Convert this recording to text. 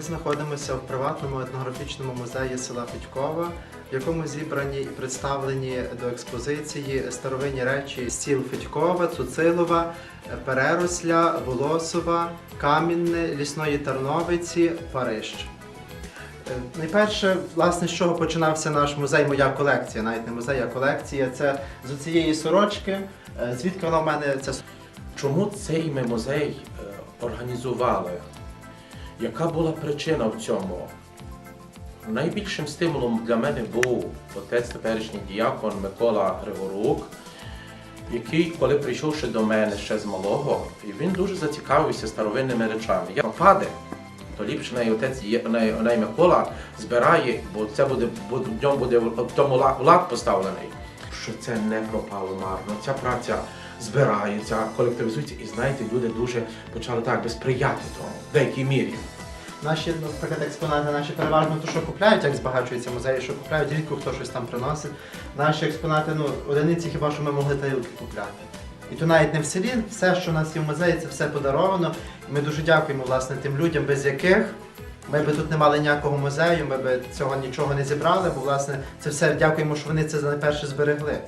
знаходимося в приватному етнографічному музеї села Федькова, в якому зібрані і представлені до експозиції старовинні речі сіл Федькова, Цуцилова, Переросля, Волосова, Камінне, Лісної Тарновиці, Париж. Е, Найперше, власне, з чого починався наш музей, моя колекція, навіть не музей, а колекція. Це з цієї сорочки. Е, Звідки вона в мене ця Чому цей ми музей е, організували? Яка була причина в цьому? Найбільшим стимулом для мене був отець теперішній діякон Микола Григорук, який, коли прийшов ще до мене ще з малого, і він дуже зацікавився старовинними речами. Я паде, то ліпше най отець най, най Микола збирає, бо це буде, в ньому буде в тому лад поставлений. Що це не пропало марно. Ця праця збирається, колективізується, і знаєте, люди дуже почали так би сприяти тому в деякій мірі. Наші, наприклад, експонати наші переважно то, що купляють, як збагачуються музеї, що купляють, рідко хто щось там приносить. Наші експонати, ну, одиниці хіба що ми могли тарілки купляти. І то навіть не в селі, все, що у нас є в музеї, це все подаровано. І ми дуже дякуємо власне тим людям, без яких ми би тут не мали ніякого музею, ми би цього нічого не зібрали, бо власне це все дякуємо, що вони це найперше зберегли.